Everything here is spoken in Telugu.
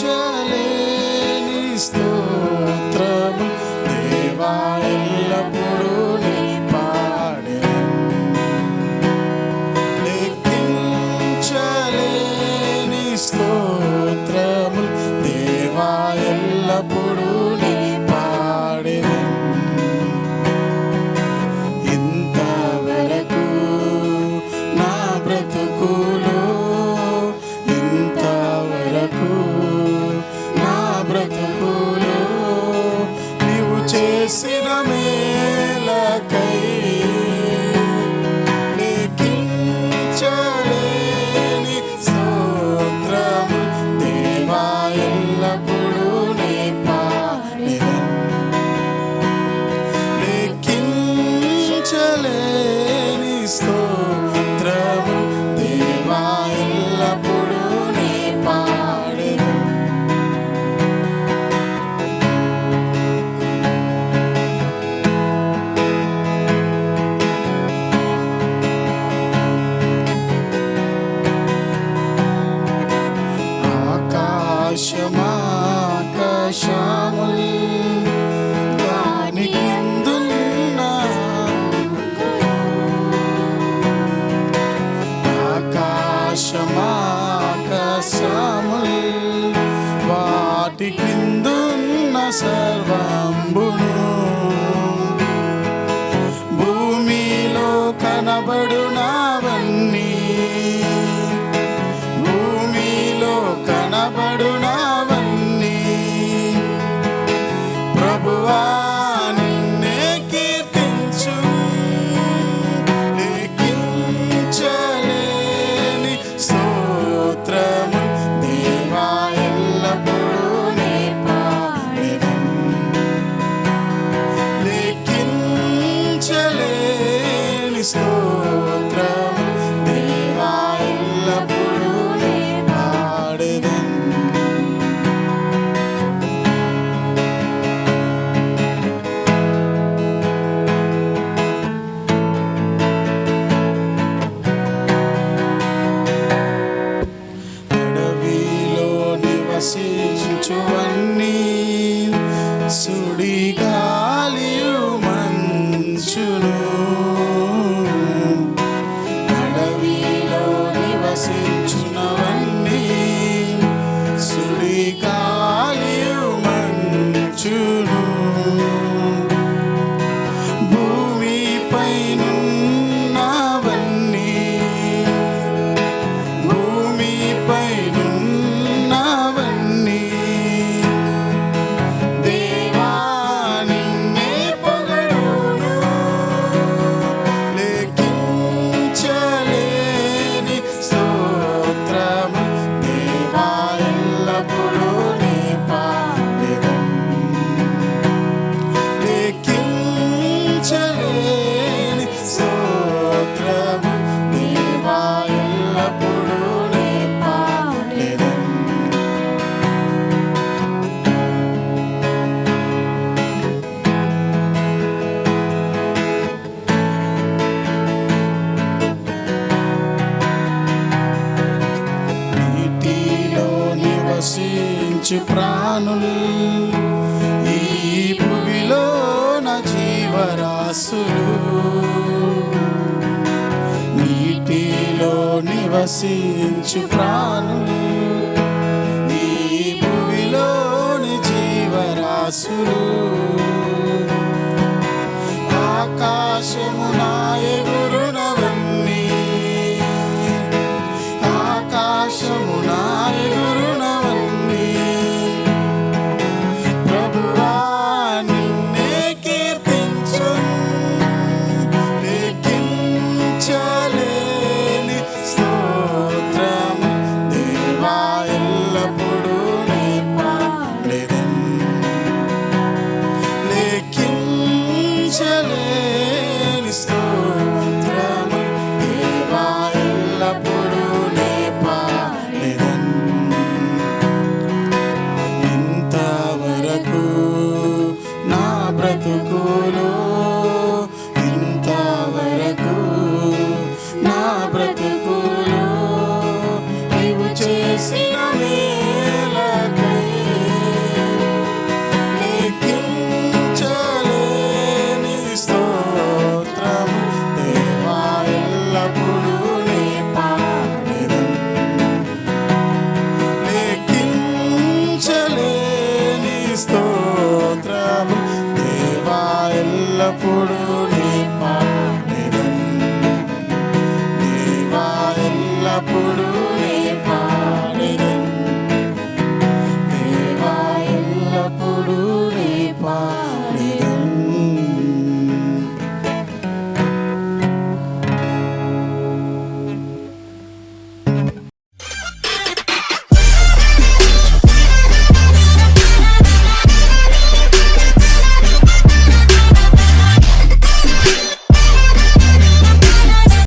Deixa ele. மேல கை salvamos. సుడిగాలియు మంచును. అడవిలో నివసించునవన్నీ సుడిగాలియు లెక్కించలేని స్తోత్రము దేవా ఎల్లప్పుడూ ప్రాణులు ఈ భూమిలో జీవరాశులు. నీటిలో నివసించు ప్రాణులు నీ భూమిలోని జీవరాశులు. ఆకాశము నా i do protegou.